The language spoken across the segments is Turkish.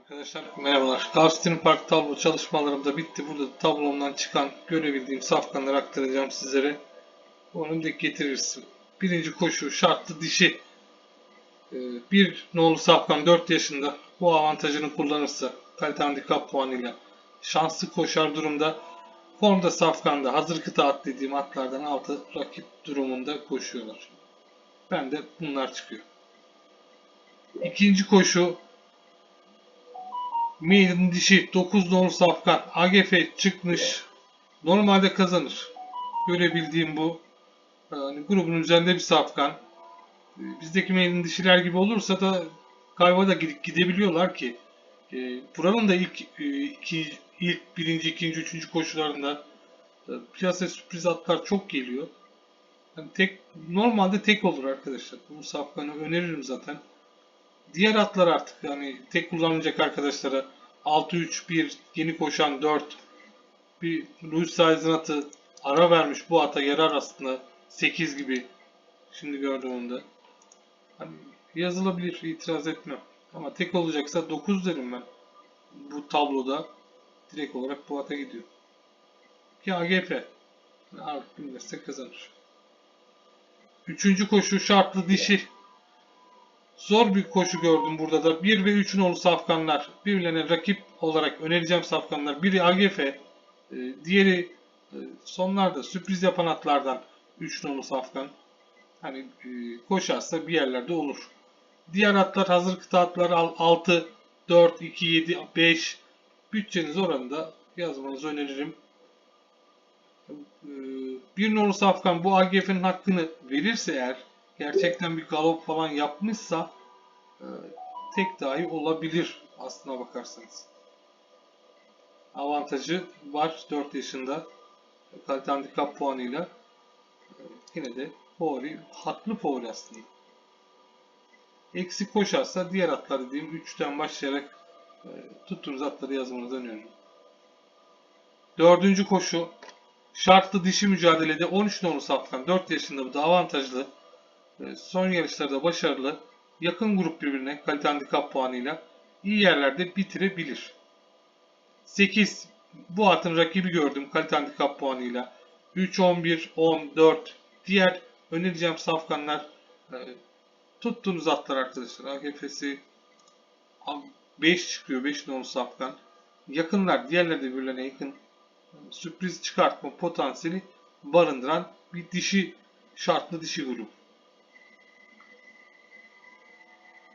Arkadaşlar merhabalar. Gulfstream Park tablo çalışmalarım da bitti. Burada tablomdan çıkan görebildiğim safkanları aktaracağım sizlere. Onu da getirirsin. Birinci koşu şartlı dişi. Ee, Bir nolu safkan 4 yaşında bu avantajını kullanırsa kalite handikap puanıyla şanslı koşar durumda formda safkanda hazır kıta at dediğim atlardan altı rakip durumunda koşuyorlar. Ben de bunlar çıkıyor. İkinci koşu Maiden dişi 9 nolu safkan AGF çıkmış. Normalde kazanır. Görebildiğim bu. Yani grubun üzerinde bir safkan. Ee, Bizdeki maiden dişiler gibi olursa da kayva da gidip gidebiliyorlar ki. e, buranın da ilk e, iki, ilk birinci, ikinci, üçüncü koşularında e, piyasaya sürpriz atlar çok geliyor. Yani tek normalde tek olur arkadaşlar. Bu safkanı öneririm zaten. Diğer atlar artık yani tek kullanılacak arkadaşlara 6-3-1 yeni koşan 4 bir Louis Size'ın atı ara vermiş bu ata yarar aslında 8 gibi şimdi gördüm onu da. Hani yazılabilir itiraz etmem. Ama tek olacaksa 9 derim ben. Bu tabloda direkt olarak bu ata gidiyor. Ki AGP. Ağırlık bilmezse kazanır. Üçüncü koşu şartlı dişi. Zor bir koşu gördüm burada da. 1 ve 3'ün oğlu safkanlar. Birbirlerine rakip olarak önereceğim safkanlar. Biri AGF, e, diğeri e, sonlarda sürpriz yapan atlardan 3 nolu safkan. Hani e, koşarsa bir yerlerde olur. Diğer atlar hazır kıta atlar 6, 4, 2, 7, 5. Bütçeniz oranında yazmanızı öneririm. Bir nolu safkan bu AGF'nin hakkını verirse eğer gerçekten bir galop falan yapmışsa e, tek dahi olabilir aslına bakarsanız. Avantajı var 4 yaşında kalite handikap puanıyla. E, Yine de favori, haklı favori aslında. Eksik koşarsa diğer atlar dediğim 3'ten başlayarak e, tuttuğunuz atları yazmanızı öneririm. Dördüncü koşu şartlı dişi mücadelede 13 nolu safkan 4 yaşında bu da avantajlı. E, Son yarışlarda başarılı. Yakın grup birbirine kalite handikap puanıyla iyi yerlerde bitirebilir. 8. Bu atın rakibi gördüm kalite handikap puanıyla. 3, 11, 14. Diğer önereceğim safkanlar e, tuttuğunuz atlar arkadaşlar. AGF'si 5 çıkıyor. 5 nolu safkan. Yakınlar. Diğerleri de birbirlerine yakın. Sürpriz çıkartma potansiyeli barındıran bir dişi şartlı dişi grup.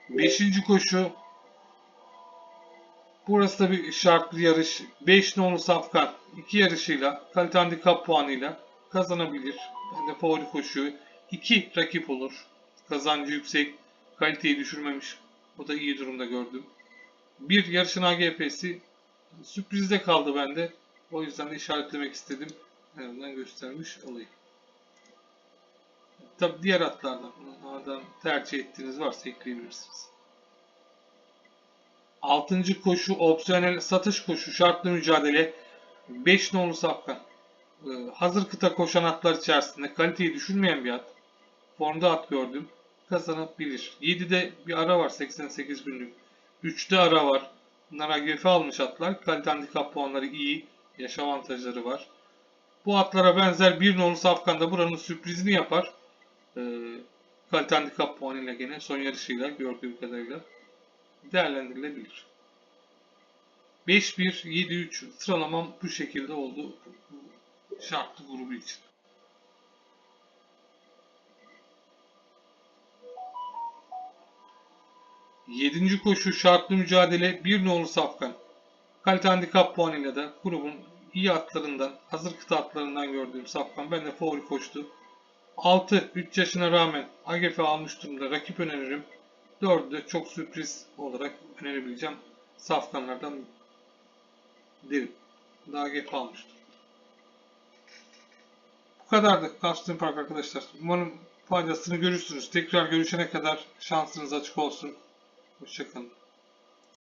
Beşinci koşu. Burası da bir şartlı yarış. 5 nolu safkan. 2 yarışıyla kalite handikap puanıyla kazanabilir. Ben de favori koşuyor. 2 rakip olur. Kazancı yüksek. Kaliteyi düşürmemiş. Bu da iyi durumda gördüm. Bir yarışın AGP'si sürprizde kaldı bende. O yüzden de işaretlemek istedim. En göstermiş olayım. Tabi diğer atlardan, onlardan tercih ettiğiniz varsa ekleyebilirsiniz. Altıncı koşu opsiyonel satış koşu şartlı mücadele 5 nolu safkan. Ee, hazır kıta koşan atlar içerisinde kaliteyi düşürmeyen bir at. Formda at gördüm. Kazanabilir. 7'de bir ara var 88 günlük. 3'te ara var. Bunlar AGF almış atlar. Kalite handikap puanları iyi. Yaş avantajları var. Bu atlara benzer bir nolu safkan da buranın sürprizini yapar. Ee, kalite handikap puanıyla gene son yarışıyla gördüğüm kadarıyla değerlendirilebilir. 5-1, 7-3 sıralamam bu şekilde oldu şartlı grubu için. Yedinci koşu şartlı mücadele bir nolu safkan. Kalite handikap puanıyla da grubun iyi atlarından, hazır kıta atlarından gördüğüm safkan ben de favori koştu. 6 3 yaşına rağmen AGF almış durumda rakip öneririm. 4'ü de çok sürpriz olarak önerebileceğim safkanlardan derim. Daha AGF almıştır. Bu kadardı Custom Park arkadaşlar. Umarım faydasını görürsünüz. Tekrar görüşene kadar şansınız açık olsun. Hoşçakalın.